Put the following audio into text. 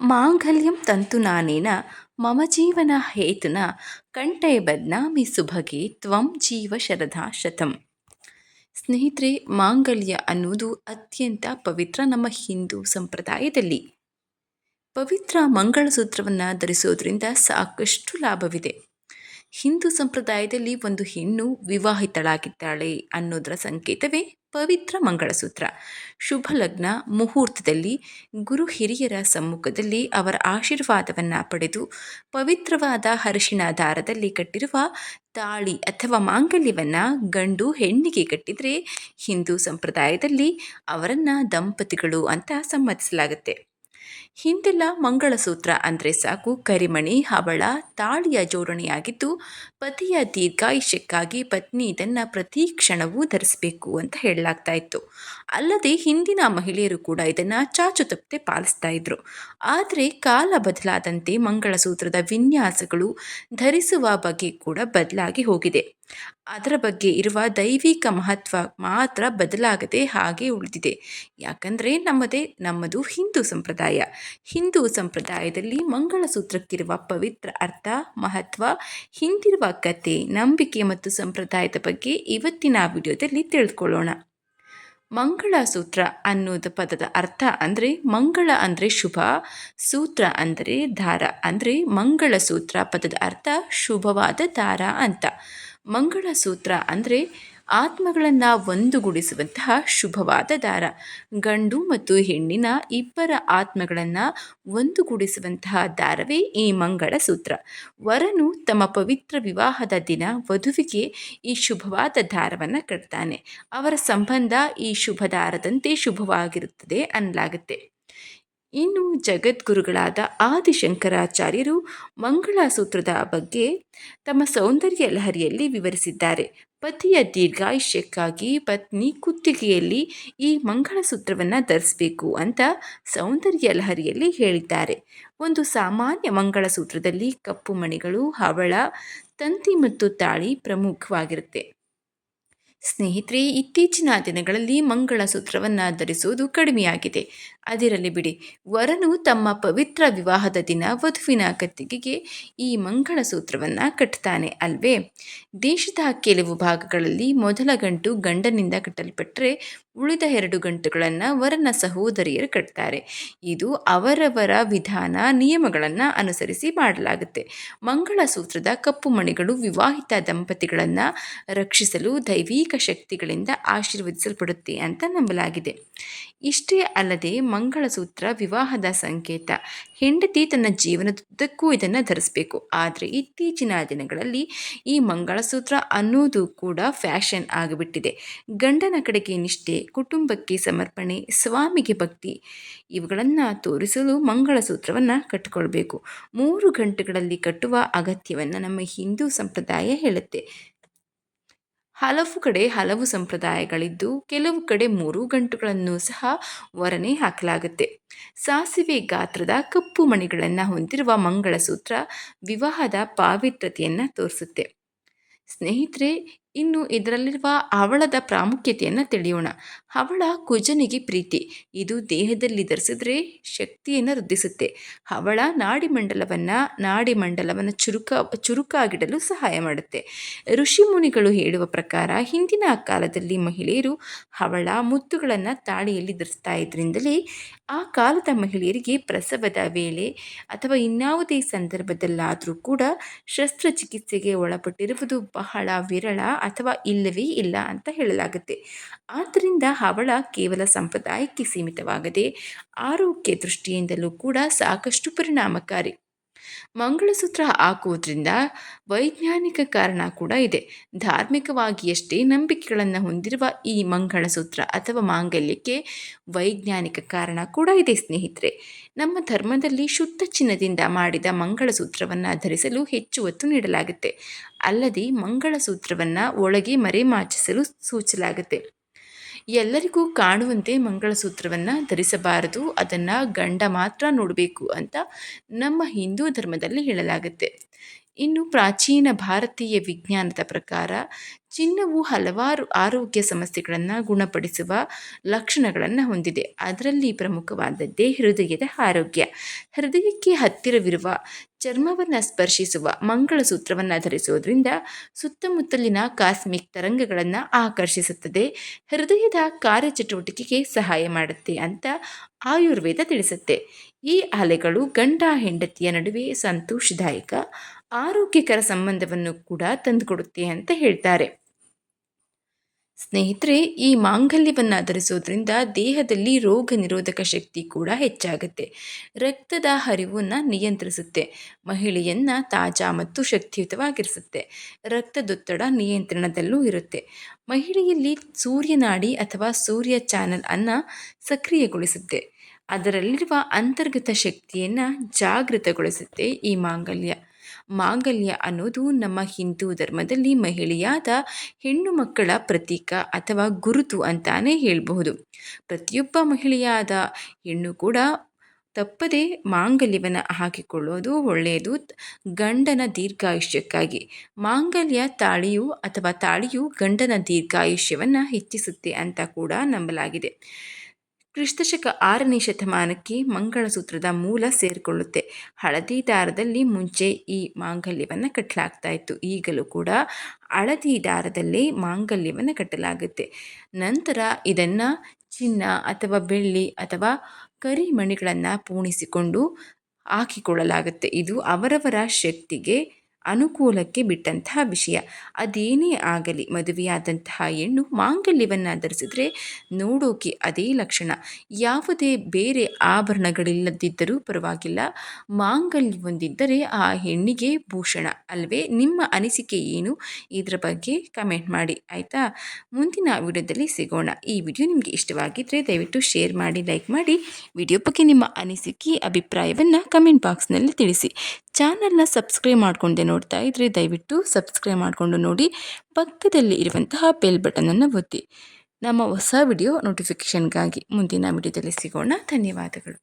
ಮಾಂಗಲ್ಯಂ ತಂತುನಾನೇನ ಮಮ ಜೀವನ ಹೇತುನ, ಕಂಠೆ ಬದ್ನಾಮಿ ಸುಭಗೆ ತ್ವಂ ಜೀವ ಶರದಾ ಶತಂ. ಸ್ನೇಹಿತರೆ, ಮಾಂಗಲ್ಯ ಅನ್ನುವುದು ಅತ್ಯಂತ ಪವಿತ್ರ ನಮ್ಮ ಹಿಂದೂ ಸಂಪ್ರದಾಯದಲ್ಲಿ. ಪವಿತ್ರ ಮಂಗಳಸೂತ್ರವನ್ನು ಧರಿಸೋದ್ರಿಂದ ಸಾಕಷ್ಟು ಲಾಭವಿದೆ. ಹಿಂದೂ ಸಂಪ್ರದಾಯದಲ್ಲಿ ಒಂದು ಹೆಣ್ಣು ವಿವಾಹಿತಳಾಗಿದ್ದಾಳೆ ಅನ್ನೋದರ ಸಂಕೇತವೇ ಪವಿತ್ರ ಮಂಗಳಸೂತ್ರ. ಶುಭ ಲಗ್ನ ಮುಹೂರ್ತದಲ್ಲಿ ಗುರು ಹಿರಿಯರ ಸಮ್ಮುಖದಲ್ಲಿ ಅವರ ಆಶೀರ್ವಾದವನ್ನು ಪಡೆದು ಪವಿತ್ರವಾದ ಅರಿಶಿಣ ದಾರದಲ್ಲಿ ಕಟ್ಟಿರುವ ತಾಳಿ ಅಥವಾ ಮಾಂಗಲ್ಯವನ್ನು ಗಂಡು ಹೆಣ್ಣಿಗೆ ಕಟ್ಟಿದರೆ ಹಿಂದೂ ಸಂಪ್ರದಾಯದಲ್ಲಿ ಅವರನ್ನು ದಂಪತಿಗಳು ಅಂತ ಸಮ್ಮತಿಸಲಾಗುತ್ತೆ ಹಿಂದೆಲ್ಲ ಮಂಗಳಸೂತ್ರ ಅಂದರೆ ಸಾಕು, ಕರಿಮಣಿ, ಹವಳ, ತಾಳಿಯ ಜೋಡಣೆಯಾಗಿದ್ದು, ಪತಿಯ ದೀರ್ಘಾಯುಷ್ಯಕ್ಕಾಗಿ ಪತ್ನಿ ಇದನ್ನು ಪ್ರತಿ ಕ್ಷಣವೂ ಧರಿಸಬೇಕು ಅಂತ ಹೇಳಲಾಗ್ತಾ ಇತ್ತು. ಅಲ್ಲದೆ ಹಿಂದಿನ ಮಹಿಳೆಯರು ಕೂಡ ಇದನ್ನು ಚಾಚು ತಪ್ಪದೆ ಪಾಲಿಸ್ತಾ ಇದ್ರು. ಆದರೆ ಕಾಲ ಬದಲಾದಂತೆ ಮಂಗಳಸೂತ್ರದ ವಿನ್ಯಾಸಗಳು ಧರಿಸುವ ಬಗ್ಗೆ ಕೂಡ ಬದಲಾಗಿ ಹೋಗಿದೆ. ಅದರ ಬಗ್ಗೆ ಇರುವ ದೈವಿಕ ಮಹತ್ವ ಮಾತ್ರ ಬದಲಾಗದೆ ಹಾಗೆ ಉಳಿದಿದೆ. ಯಾಕಂದರೆ ನಮ್ಮದೇ, ನಮ್ಮದು ಹಿಂದೂ ಸಂಪ್ರದಾಯ. ಹಿಂದೂ ಸಂಪ್ರದಾಯದಲ್ಲಿ ಮಂಗಳಸೂತ್ರಕ್ಕಿರುವ ಪವಿತ್ರ ಅರ್ಥ, ಮಹತ್ವ, ಹಿಂದಿರುವ ಕತೆ, ನಂಬಿಕೆ ಮತ್ತು ಸಂಪ್ರದಾಯದ ಬಗ್ಗೆ ಇವತ್ತಿನ ವಿಡಿಯೋದಲ್ಲಿ ತಿಳ್ಕೊಳ್ಳೋಣ ಮಂಗಳಸೂತ್ರ ಅನ್ನೋದು ಪದದ ಅರ್ಥ ಅಂದರೆ ಮಂಗಳ ಅಂದರೆ ಶುಭ, ಸೂತ್ರ ಅಂದರೆ ದಾರ ಅಂದರೆ ಮಂಗಳಸೂತ್ರ ಪದದ ಅರ್ಥ ಶುಭವಾದ ದಾರ ಅಂತ. ಮಂಗಳಸೂತ್ರ ಅಂದರೆ ಆತ್ಮಗಳನ್ನು ಒಂದುಗೂಡಿಸುವಂತಹ ಶುಭವಾದ ದಾರ. ಗಂಡು ಮತ್ತು ಹೆಣ್ಣಿನ ಇಬ್ಬರ ಆತ್ಮಗಳನ್ನು ಒಂದುಗೂಡಿಸುವಂತಹ ದಾರವೇ ಈ ಮಂಗಳ ಸೂತ್ರ ವರನು ತಮ್ಮ ಪವಿತ್ರ ವಿವಾಹದ ದಿನ ವಧುವಿಗೆ ಈ ಶುಭವಾದ ದಾರವನ್ನು ಕಟ್ತಾನೆ. ಅವರ ಸಂಬಂಧ ಈ ಶುಭ ದಾರದಂತೆ ಶುಭವಾಗಿರುತ್ತದೆ ಅನ್ನಲಾಗುತ್ತೆ. ಇನ್ನು ಜಗದ್ಗುರುಗಳಾದ ಆದಿಶಂಕರಾಚಾರ್ಯರು ಮಂಗಳಸೂತ್ರದ ಬಗ್ಗೆ ತಮ್ಮ ಸೌಂದರ್ಯ ಲಹರಿಯಲ್ಲಿ ವಿವರಿಸಿದ್ದಾರೆ. ಪತಿಯ ದೀರ್ಘಾಯುಷ್ಯಕ್ಕಾಗಿ ಪತ್ನಿ ಕುತ್ತಿಗೆಯಲ್ಲಿ ಈ ಮಂಗಳಸೂತ್ರವನ್ನು ಧರಿಸಬೇಕು ಅಂತ ಸೌಂದರ್ಯ ಲಹರಿಯಲ್ಲಿ ಹೇಳಿದ್ದಾರೆ. ಒಂದು ಸಾಮಾನ್ಯ ಮಂಗಳಸೂತ್ರದಲ್ಲಿ ಕಪ್ಪು ಮಣಿಗಳು, ಹವಳ, ತಂತಿ ಮತ್ತು ತಾಳಿ ಪ್ರಮುಖವಾಗಿರುತ್ತೆ. ಸ್ನೇಹಿತರೆ, ಇತ್ತೀಚಿನ ದಿನಗಳಲ್ಲಿ ಮಂಗಳಸೂತ್ರವನ್ನು ಧರಿಸುವುದು ಕಡಿಮೆಯಾಗಿದೆ. ಅದಿರಲಿ ಬಿಡಿ. ವರನು ತಮ್ಮ ಪವಿತ್ರ ವಿವಾಹದ ದಿನ ವಧುವಿನ ಕತ್ತಿಗೆಗೆ ಈ ಮಂಗಳಸೂತ್ರವನ್ನು ಕಟ್ತಾನೆ ಅಲ್ವೇ? ದೇಶದ ಕೆಲವು ಭಾಗಗಳಲ್ಲಿ ಮೊದಲ ಗಂಟು ಗಂಡನಿಂದ ಕಟ್ಟಲ್ಪಟ್ಟರೆ ಉಳಿದ ಎರಡು ಗಂಟುಗಳನ್ನು ವರನ ಸಹೋದರಿಯರು ಕಟ್ತಾರೆ. ಇದು ಅವರವರ ವಿಧಾನ ನಿಯಮಗಳನ್ನು ಅನುಸರಿಸಿ ಮಾಡಲಾಗುತ್ತೆ. ಮಂಗಳಸೂತ್ರದ ಕಪ್ಪು ಮಣಿಗಳು ವಿವಾಹಿತ ದಂಪತಿಗಳನ್ನು ರಕ್ಷಿಸಲು ದೈವಿಕ ಶಕ್ತಿಗಳಿಂದ ಆಶೀರ್ವದಿಸಲ್ಪಡುತ್ತೆ ಅಂತ ನಂಬಲಾಗಿದೆ. ಇಷ್ಟೇ ಅಲ್ಲದೆ ಮಂಗಳಸೂತ್ರ, ವಿವಾಹದ ಸಂಕೇತ. ಹೆಂಡತಿ ತನ್ನ ಜೀವನದುದ್ದಕ್ಕೂ ಇದನ್ನು ಧರಿಸಬೇಕು. ಆದರೆ ಇತ್ತೀಚಿನ ದಿನಗಳಲ್ಲಿ ಈ ಮಂಗಳಸೂತ್ರ ಅನ್ನೋದು ಕೂಡ ಫ್ಯಾಷನ್ ಆಗಿಬಿಟ್ಟಿದೆ. ಗಂಡನ ಕಡೆಗೆ ನಿಷ್ಠೆ, ಕುಟುಂಬಕ್ಕೆ ಸಮರ್ಪಣೆ, ಸ್ವಾಮಿಗೆ ಭಕ್ತಿ, ಇವುಗಳನ್ನು ತೋರಿಸಲು ಮಂಗಳಸೂತ್ರವನ್ನು ಕಟ್ಟಿಕೊಳ್ಬೇಕು ಮೂರು ಗಂಟೆಗಳಲ್ಲಿ ಕಟ್ಟುವ ಅಗತ್ಯವನ್ನು ನಮ್ಮ ಹಿಂದೂ ಸಂಪ್ರದಾಯ ಹೇಳುತ್ತೆ. ಹಲವು ಕಡೆ ಹಲವು ಸಂಪ್ರದಾಯಗಳಿದ್ದು ಕೆಲವು ಕಡೆ ಮೂರು ಗಂಟುಗಳನ್ನು ಸಹ ವರನೆ ಹಾಕಲಾಗುತ್ತೆ. ಸಾಸಿವೆ ಗಾತ್ರದ ಕಪ್ಪು ಮಣಿಗಳನ್ನು ಹೊಂದಿರುವ ಮಂಗಳಸೂತ್ರ ವಿವಾಹದ ಪಾವಿತ್ರತೆಯನ್ನು ತೋರಿಸುತ್ತೆ. ಸ್ನೇಹಿತರೆ ಇನ್ನು ಇದರಲ್ಲಿರುವ ಹವಳದ ಪ್ರಾಮುಖ್ಯತೆಯನ್ನು ತಿಳಿಯೋಣ. ಹವಳ ಕುಜನಿಗೆ ಪ್ರೀತಿ. ಇದು ದೇಹದಲ್ಲಿ ಧರಿಸಿದ್ರೆ ಶಕ್ತಿಯನ್ನು ವೃದ್ಧಿಸುತ್ತೆ. ಹವಳ ನಾಡಿಮಂಡಲವನ್ನು ನಾಡಿಮಂಡಲವನ್ನು ಚುರುಕ, ಚುರುಕಾಗಿಡಲು ಸಹಾಯ ಮಾಡುತ್ತೆ. ಋಷಿಮುನಿಗಳು ಹೇಳುವ ಪ್ರಕಾರ ಹಿಂದಿನ ಕಾಲದಲ್ಲಿ ಮಹಿಳೆಯರು ಹವಳ ಮುತ್ತುಗಳನ್ನು ತಾಳಿಯಲ್ಲಿ ಧರಿಸ್ತಾ ಇದ್ರಿಂದಲೇ ಆ ಕಾಲದ ಮಹಿಳೆಯರಿಗೆ ಪ್ರಸವದ ವೇಳೆ ಅಥವಾ ಇನ್ಯಾವುದೇ ಸಂದರ್ಭದಲ್ಲಾದರೂ ಕೂಡ ಶಸ್ತ್ರಚಿಕಿತ್ಸೆಗೆ ಒಳಪಟ್ಟಿರುವುದು ಬಹಳ ವಿರಳ ಅಥವಾ ಇಲ್ಲವೇ ಇಲ್ಲ ಅಂತ ಹೇಳಲಾಗುತ್ತೆ. ಆದ್ದರಿಂದ ಹವಳ ಕೇವಲ ಸಂಪ್ರದಾಯಕ್ಕೆ ಸೀಮಿತವಾಗದೆ ಆರೋಗ್ಯ ದೃಷ್ಟಿಯಿಂದಲೂ ಕೂಡ ಸಾಕಷ್ಟು ಪರಿಣಾಮಕಾರಿ. ಮಂಗಳಸೂತ್ರ ಹಾಕುವುದರಿಂದ ವೈಜ್ಞಾನಿಕ ಕಾರಣ ಕೂಡ ಇದೆ. ಧಾರ್ಮಿಕವಾಗಿಯಷ್ಟೇ ನಂಬಿಕೆಗಳನ್ನು ಹೊಂದಿರುವ ಈ ಮಂಗಳಸೂತ್ರ ಅಥವಾ ಮಾಂಗಲ್ಯಕ್ಕೆ ವೈಜ್ಞಾನಿಕ ಕಾರಣ ಕೂಡ ಇದೆ ಸ್ನೇಹಿತರೆ. ನಮ್ಮ ಧರ್ಮದಲ್ಲಿ ಶುದ್ಧ ಚಿನ್ನದಿಂದ ಮಾಡಿದ ಮಂಗಳಸೂತ್ರವನ್ನು ಧರಿಸಲು ಹೆಚ್ಚು ಒತ್ತು ನೀಡಲಾಗುತ್ತೆ. ಅಲ್ಲದೆ ಮಂಗಳಸೂತ್ರವನ್ನು ಒಳಗೆ ಮರೆಮಾಚಿಸಲು ಸೂಚಿಸಲಾಗುತ್ತೆ ಎಲ್ಲರಿಗೂ ಕಾಣುವಂತೆ ಮಂಗಳಸೂತ್ರವನ್ನು ಧರಿಸಬಾರದು. ಅದನ್ನು ಗಂಡ ಮಾತ್ರ ನೋಡಬೇಕು ಅಂತ ನಮ್ಮ ಹಿಂದೂ ಧರ್ಮದಲ್ಲಿ ಹೇಳಲಾಗುತ್ತೆ. ಇನ್ನು ಪ್ರಾಚೀನ ಭಾರತೀಯ ವಿಜ್ಞಾನದ ಪ್ರಕಾರ ಚಿನ್ನವು ಹಲವಾರು ಆರೋಗ್ಯ ಸಮಸ್ಯೆಗಳನ್ನು ಗುಣಪಡಿಸುವ ಲಕ್ಷಣಗಳನ್ನು ಹೊಂದಿದೆ. ಅದರಲ್ಲಿ ಪ್ರಮುಖವಾದದ್ದೇ ಹೃದಯದ ಆರೋಗ್ಯ. ಹೃದಯಕ್ಕೆ ಹತ್ತಿರವಿರುವ ಚರ್ಮವನ್ನು ಸ್ಪರ್ಶಿಸುವ ಮಂಗಳಸೂತ್ರವನ್ನು ಧರಿಸುವುದರಿಂದ ಸುತ್ತಮುತ್ತಲಿನ ಕಾಸ್ಮಿಕ್ ತರಂಗಗಳನ್ನು ಆಕರ್ಷಿಸುತ್ತದೆ. ಹೃದಯದ ಕಾರ್ಯಚಟುವಟಿಕೆಗೆ ಸಹಾಯ ಮಾಡುತ್ತೆ ಅಂತ ಆಯುರ್ವೇದ ತಿಳಿಸುತ್ತೆ. ಈ ಅಲೆಗಳು ಗಂಡ ಹೆಂಡತಿಯ ನಡುವೆ ಸಂತೋಷದಾಯಕ, ಆರೋಗ್ಯಕರ ಸಂಬಂಧವನ್ನು ಕೂಡ ತಂದುಕೊಡುತ್ತೆ ಅಂತ ಹೇಳ್ತಾರೆ. ಸ್ನೇಹಿತರೆ, ಈ ಮಾಂಗಲ್ಯವನ್ನು ಧರಿಸೋದ್ರಿಂದ ದೇಹದಲ್ಲಿ ರೋಗ ನಿರೋಧಕ ಶಕ್ತಿ ಕೂಡ ಹೆಚ್ಚಾಗುತ್ತೆ. ರಕ್ತದ ಹರಿವನ್ನು ನಿಯಂತ್ರಿಸುತ್ತೆ. ಮಹಿಳೆಯನ್ನು ತಾಜಾ ಮತ್ತು ಶಕ್ತಿಯುತವಾಗಿರಿಸುತ್ತೆ. ರಕ್ತದೊತ್ತಡ ನಿಯಂತ್ರಣದಲ್ಲೂ ಇರುತ್ತೆ. ಮಹಿಳೆಯಲ್ಲಿ ಸೂರ್ಯನಾಡಿ ಅಥವಾ ಸೂರ್ಯ ಚಾನಲ್ ಅನ್ನು ಸಕ್ರಿಯಗೊಳಿಸುತ್ತೆ. ಅದರಲ್ಲಿರುವ ಅಂತರ್ಗತ ಶಕ್ತಿಯನ್ನು ಜಾಗೃತಗೊಳಿಸುತ್ತೆ ಈ ಮಾಂಗಲ್ಯ. ಮಾಂಗಲ್ಯ ಅನ್ನೋದು ನಮ್ಮ ಹಿಂದೂ ಧರ್ಮದಲ್ಲಿ ಮಹಿಳೆಯಾದ ಹೆಣ್ಣು ಮಕ್ಕಳ ಪ್ರತೀಕ ಅಥವಾ ಗುರುತು ಅಂತಾನೆ ಹೇಳಬಹುದು. ಪ್ರತಿಯೊಬ್ಬ ಮಹಿಳೆಯಾದ ಹೆಣ್ಣು ಕೂಡ ತಪ್ಪದೆ ಮಾಂಗಲ್ಯವನ್ನು ಹಾಕಿಕೊಳ್ಳೋದು ಒಳ್ಳೆಯದು. ಗಂಡನ ದೀರ್ಘಾಯುಷ್ಯಕ್ಕಾಗಿ ಮಾಂಗಲ್ಯ ತಾಳಿಯು ಅಥವಾ ತಾಳಿಯು ಗಂಡನ ದೀರ್ಘಾಯುಷ್ಯವನ್ನು ಹೆಚ್ಚಿಸುತ್ತೆ ಅಂತ ಕೂಡ ನಂಬಲಾಗಿದೆ. ಕ್ರಿಸ್ತಶಕ ಆರನೇ ಶತಮಾನಕ್ಕೆ ಮಂಗಳಸೂತ್ರದ ಮೂಲ ಸೇರಿಕೊಳ್ಳುತ್ತೆ. ಹಳದಿ ದಾರದಲ್ಲಿ ಮುಂಚೆ ಈ ಮಾಂಗಲ್ಯವನ್ನು ಕಟ್ಟಲಾಗ್ತಾ ಇತ್ತು. ಈಗಲೂ ಕೂಡ ಹಳದಿ ದಾರದಲ್ಲಿ ಮಾಂಗಲ್ಯವನ್ನು ಕಟ್ಟಲಾಗುತ್ತೆ. ನಂತರ ಇದನ್ನು ಚಿನ್ನ ಅಥವಾ ಬೆಳ್ಳಿ ಅಥವಾ ಕರಿಮಣಿಗಳನ್ನು ಪೂಣಿಸಿಕೊಂಡು ಹಾಕಿಕೊಳ್ಳಲಾಗುತ್ತೆ. ಇದು ಅವರವರ ಶಕ್ತಿಗೆ ಅನುಕೂಲಕ್ಕೆ ಬಿಟ್ಟಂತಹ ವಿಷಯ. ಅದೇನೇ ಆಗಲಿ, ಮದುವೆಯಾದಂತಹ ಹೆಣ್ಣು ಮಾಂಗಲ್ಯವನ್ನು ಧರಿಸಿದ್ರೆ ನೋಡೋಕೆ ಅದೇ ಲಕ್ಷಣ. ಯಾವುದೇ ಬೇರೆ ಆಭರಣಗಳಿಲ್ಲದಿದ್ದರೂ ಪರವಾಗಿಲ್ಲ. ಮಾಂಗಲ್ಯವೊಂದಿದ್ದರೆ ಆ ಹೆಣ್ಣಿಗೆ ಭೂಷಣ ಅಲ್ವೇ? ನಿಮ್ಮ ಅನಿಸಿಕೆ ಏನು? ಇದರ ಬಗ್ಗೆ ಕಮೆಂಟ್ ಮಾಡಿ, ಆಯಿತಾ? ಮುಂದಿನ ವಿಡಿಯೋದಲ್ಲಿ ಸಿಗೋಣ. ಈ ವಿಡಿಯೋ ನಿಮಗೆ ಇಷ್ಟವಾಗಿದ್ದರೆ ದಯವಿಟ್ಟು ಶೇರ್ ಮಾಡಿ, ಲೈಕ್ ಮಾಡಿ. ವಿಡಿಯೋ ಬಗ್ಗೆ ನಿಮ್ಮ ಅನಿಸಿಕೆ, ಅಭಿಪ್ರಾಯವನ್ನು ಕಮೆಂಟ್ ಬಾಕ್ಸ್ನಲ್ಲಿ ತಿಳಿಸಿ. ಚಾನಲ್ನ ಸಬ್ಸ್ಕ್ರೈಬ್ ಮಾಡಿಕೊಂಡೆ ನೋಡ್ತಾ ಇದ್ದರೆ ದಯವಿಟ್ಟು ಸಬ್ಸ್ಕ್ರೈಬ್ ಮಾಡಿಕೊಂಡು ನೋಡಿ, ಪಕ್ಕದಲ್ಲಿ ಇರುವಂತಹ ಬೆಲ್ ಬಟನನ್ನು ಒತ್ತಿ. ನಮ್ಮ ಹೊಸ ವಿಡಿಯೋ ನೋಟಿಫಿಕೇಷನ್ಗಾಗಿ ಮುಂದಿನ ವಿಡಿಯೋದಲ್ಲಿ ಸಿಗೋಣ. ಧನ್ಯವಾದಗಳು.